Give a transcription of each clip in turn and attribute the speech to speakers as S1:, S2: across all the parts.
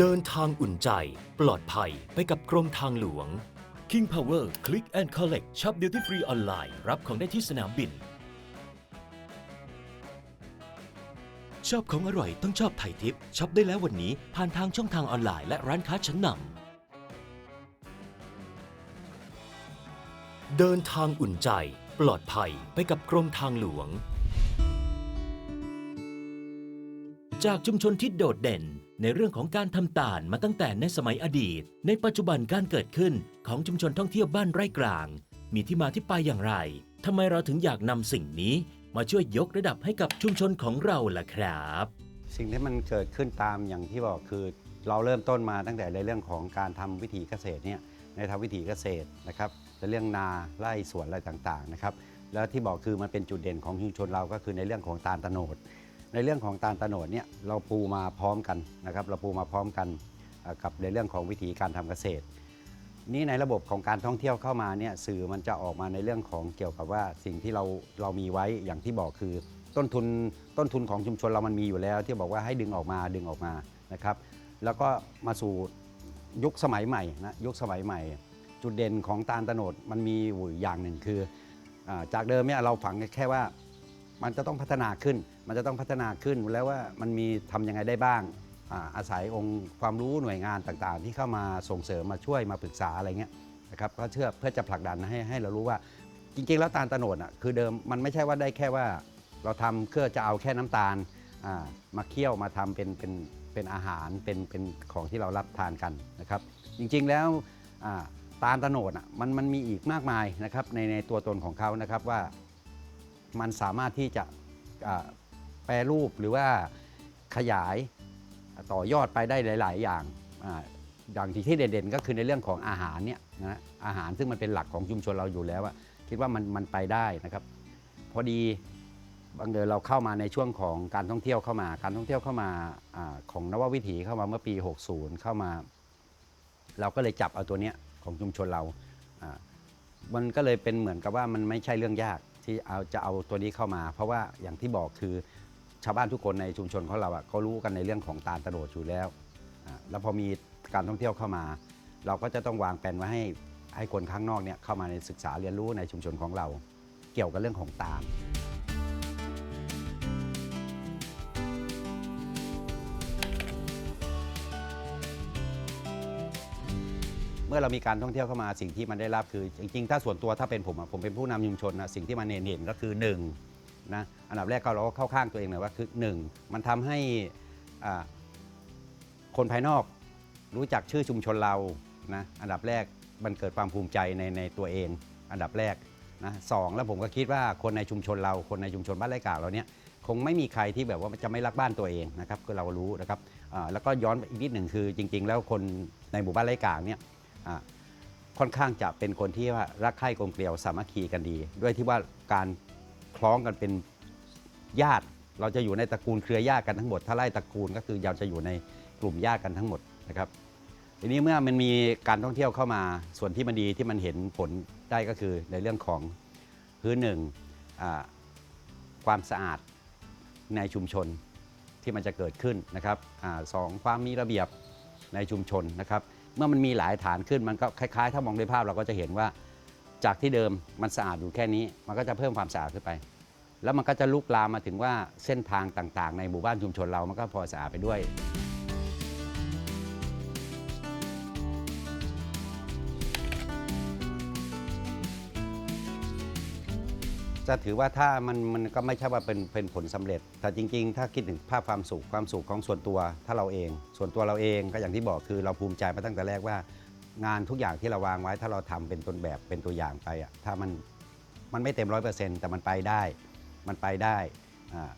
S1: เดินทางอุ่นใจ ปลอดภัยไปกับกรมทางหลวง King Power Click and Collect ช็อป Duty Free ออนไลน์รับของได้ที่สนามบินชอบของอร่อยต้องชอบไทยทิปช็อปได้แล้ววันนี้ผ่านทางช่องทางออนไลน์และร้านค้าชั้นนำเดินทางอุ่นใจ ปลอดภัยไปกับกรมทางหลวง จากชุมชนที่โดดเด่น ในเรื่องของการทำตาลมาตั้งแต่ในสมัยอดีต ในปัจจุบันการเกิดขึ้นของชุมชนท่องเที่ยวบ้านไร่กลาง มีที่มาที่ไปอย่างไรทำไมเราถึงอยากนำสิ่งนี้มาช่วยยกระดับให้กับชุมชนของเราล่ะครับ
S2: สิ่งที่มันเกิดขึ้นตามอย่างที่บอกคือ เราเริ่มต้นมาตั้งแต่ในเรื่องของการทำวิถีเกษตรเนี่ยในทำวิถีเกษตรนะครับในเรื่องนาไร่สวนอะไรต่างๆนะครับแล้วที่บอกคือมันเป็นจุดเด่นของชุมชนเราก็คือในเรื่องของตาลตะโนด ในเรื่องของตาลตะโนดเนี่ยเราปูมาพร้อมกันนะครับเราปูมาพร้อมกันกับในเรื่องของวิธีการทำเกษตร นี่ในระบบของการท่องเที่ยวเข้ามาเนี่ยสื่อมันจะออกมาในเรื่องของเกี่ยวกับว่าสิ่งที่เราเรามีไว้อย่างที่บอกคือ ต้นทุนต้นทุนของชุมชนเรามันมีอยู่แล้ว ที่บอกว่าให้ดึงออกมาดึงออกมานะครับแล้วก็มาสู่ยุคสมัยใหม่นะยุคสมัยใหม่ จุดเด่นของตาลตะโนดมันมีอยู่อย่างหนึ่งคืออจากเดิมเนี่ยเราฝังแค่ว่า มันจะต้องพัฒนาขึ้น มันจะต้องพัฒนาขึ้นแล้วว่ามันมีทำยังไงได้บ้างอาอาศัยองค์ความรู้หน่วยงานต่างๆ ที่เข้ามาส่งเสริมมาช่วยมาปรึกษาอะไรเงี้ยนะครับก็เชื่อเพื่อจะผลักดันให้ให้เรารู้ว่าจริงๆ แล้วตาลตะโนดอะคือเดิมมันไม่ใช่ว่าได้แค่ว่าเราทำเพื่อจะเอาแค่น้ำตาลมาเคี่ยวมาทำเป็นเป็นเป็นอาหารเป็นเป็นของที่เรารับทานกันนะครับ จริงๆแล้วตาลตะโนดอะมันมันมีอีกมากมายนะครับในในตัวตนของเขานะครับว่า มันสามารถที่จะแปรรูปหรือว่าขยายต่อยอดไปได้หลาย ๆ อย่างอย่างที่ที่เด่นๆ ก็คือในเรื่องของอาหารเนี่ยนะอาหารซึ่งมันเป็นหลักของชุมชนเราอยู่แล้วอะคิดว่ามันมันไปได้นะครับ พอดีบางเดือนเราเข้ามาในช่วงของการท่องเที่ยวเข้ามา การท่องเที่ยวเข้ามาอของนววิถีเข้ามาเมื่อปี 60 เข้ามา เราก็เลยจับเอาตัวเนี้ยของชุมชนเรา มันก็เลยเป็นเหมือนกับว่ามันไม่ใช่เรื่องยาก ที่เอาจะเอาตัวนี้เข้ามา เพราะว่าอย่างที่บอกคือชาวบ้านทุกคนในชุมชนของเราอะเขารู้กันในเรื่องของตาลตะโดดอยู่แล้วอ่าแล้วพอมีการท่องเที่ยวเข้ามา เราก็จะต้องวางแผนไว้ให้ให้คนข้างนอกเนี่ยเข้ามาในศึกษาเรียนรู้ในชุมชนของเรา เกี่ยวกับเรื่องของตาล มื่อเรามีการท่องเที่ยวเข้ามาสิ่งที่มันได้รับคือ จริงๆ ถ้าส่วนตัวถ้าเป็นผมผมเป็นผู้นำชุมชนนะสิ่งที่มันเห็นๆก็คือ1นงนะอันดับแรกก็เราก็เข้าข้างตัวเองน่อยว่าคือหนึ่งมันทำให้คนภายนอกรู้จักชื่อชุมชนเรานะอันดับแรกมันเกิดความภูมิใจในในตัวเอง อันดับแรกนะสองแล้วผมก็คิดว่าคนในชุมชนเราคนในชุมชนบ้านไร่กากเราเนี่ยคงไม่มีใครที่แบบว่าจะไม่รักบ้านตัวเองนะครับก็เรารู้นะครับแล้วก็ย้อนอีกนิดหนึ่งคือจริง ๆ แล้วคนในหมู่บ้านไร่กากเนี่ย ค่อนข้างจะเป็นคนที่ว่ารักใคร่กลมเกลียวสามัคคีกันดี ด้วยที่ว่าการคล้องกันเป็นญาติ เราจะอยู่ในตระกูลเครือญาติกันทั้งหมด ถ้าไล่ตระกูลก็คือเราจะอยู่ในกลุ่มญาติกันทั้งหมดนะครับทีนี้เมื่อมันมีการท่องเที่ยวเข้ามาส่วนที่มันดีที่มันเห็นผลได้ก็คือในเรื่องของพื้นหนึ่งความสะอาดในชุมชนที่มันจะเกิดขึ้นนะครับอสองความมีระเบียบในชุมชนนะครับ เมื่อมันมีหลายฐานขึ้นมันก็คล้ายๆ ถ้ามองด้วยภาพเราก็จะเห็นว่า จากที่เดิมมันสะอาดอยู่แค่นี้ มันก็จะเพิ่มความสะอาดขึ้นไป แล้วมันก็จะลุกลามมาถึงว่าเส้นทางต่างๆ ในหมู่บ้านชุมชนเรามันก็พอสะอาดไปด้วย จะถือว่าถ้ามันมันก็ไม่ใช่ว่าเป็นเป็นผลสำเร็จ แต่จริง ๆ ถ้าคิดถึงภาพความสุขความสุขของส่วนตัวถ้าเราเอง ส่วนตัวเราเองก็อย่างที่บอกคือเราภูมิใจมาตั้งแต่แรกว่า งานทุกอย่างที่เราวางไว้ ถ้าเราทำเป็นต้นแบบเป็นตัวอย่างไปอะถ้ามันมันไม่เต็มร้อยเปอร์เซ็นต์แต่มันไปได้ มันไปได้อ่า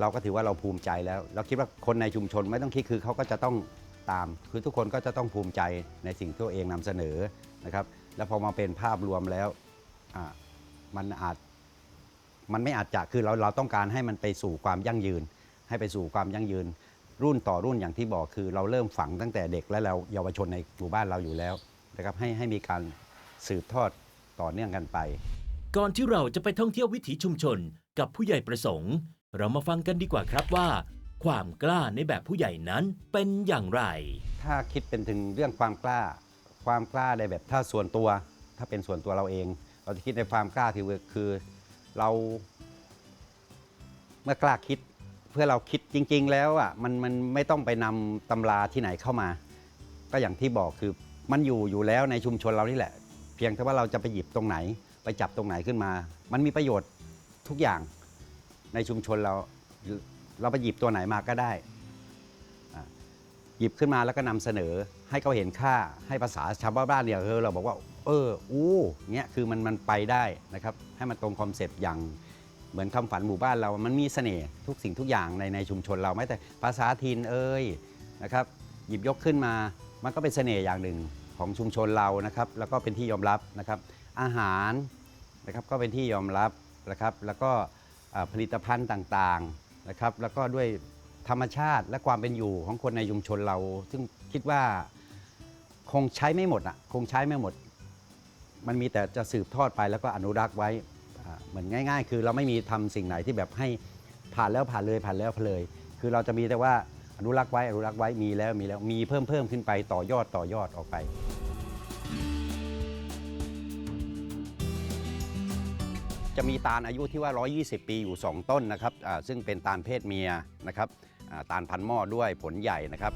S2: เราก็ถือว่าเราภูมิใจแล้ว เราคิดว่าคนในชุมชนไม่ต้องคิดคือเขาก็จะต้องตาม คือทุกคนก็จะต้องภูมิใจในสิ่งที่ตัวเองนำเสนอนะครับ แล้วพอมาเป็นภาพรวมแล้วอ่า มันอาจมันไม่อาจจะคือเราเราต้องการให้มันไปสู่ความยั่งยืน ให้ไปสู่ความยั่งยืน รุ่นต่อรุ่นอย่างที่บอกคือเราเริ่มฝังตั้งแต่เด็กและเราเยาวชนในหมู่บ้านเราอยู่แล้วนะครับให้ให้มีการสืบทอดต่อเนื่องกันไป
S1: ก่อนที่เราจะไปท่องเที่ยววิถีชุมชนกับผู้ใหญ่ประสงค์ เรามาฟังกันดีกว่าครับว่า ความกล้าในแบบผู้ใหญ่นั้นเป็นอย่างไร
S2: ถ้าคิดเป็นถึงเรื่องความกล้า ความกล้าในแบบถ้าส่วนตัว ถ้าเป็นส่วนตัวเราเอง เราจะคิดในความกล้าคือคือเรา เมื่อกล้าคิดเพื่อเราคิดจริง ๆ แล้วอะมันมันไม่ต้องไปนำตำราที่ไหนเข้ามา ก็อย่างที่บอกคือมันอยู่อยู่แล้วในชุมชนเรานี่แหละ เพียงแต่ว่าเราจะไปหยิบตรงไหน ไปจับตรงไหนขึ้นมา มันมีประโยชน์ทุกอย่างในชุมชนเราเราไปหยิบตัวไหนมาก็ได้หยิบขึ้นมาแล้วก็นำเสนอให้เขาเห็นค่าให้ภาษาชาวบ้านเนี่ยเออเราบอกว่า เอออู้เงี้ยคือมันมันไปได้นะครับให้มันตรงคอนเซปต์อย่างเหมือนคำฝันหมู่บ้านเรา มันมีเสน่ห์ทุกสิ่งทุกอย่างในในชุมชนเราไม่แต่ภาษาถิ่นเอ่ยนะครับหยิบยกขึ้นมา มันก็เป็นเสน่ห์อย่างหนึ่งของชุมชนเรานะครับ แล้วก็เป็นที่ยอมรับนะครับ อาหารนะครับก็เป็นที่ยอมรับนะครับ แล้วก็ผลิตภัณฑ์ต่างๆนะครับ แล้วก็ด้วยธรรมชาติและความเป็นอยู่ของคนในชุมชนเรา ซึ่งคิดว่าคงใช้ไม่หมดอะคงใช้ไม่หมด มันมีแต่จะสืบทอดไปแล้วก็อนุรักษ์ไว้เหมือนง่าย ๆ คือเราไม่มีทำสิ่งไหนที่แบบให้ผ่านแล้วผ่านเลยผ่านแล้วผ่านเลย คือเราจะมีแต่ว่าอนุรักษ์ไว้อนุรักษ์ไว้มีแล้วมีแล้วมีเพิ่มเพิ่มขึ้นไปต่อยอดต่อยอดออกไป จะมีตาลอายุที่ว่า 120 ปีอยู่ 2 ต้นนะครับซึ่งเป็นตาลเพศเมียนะครับตาลพันหม้อด้วยผลใหญ่นะครับ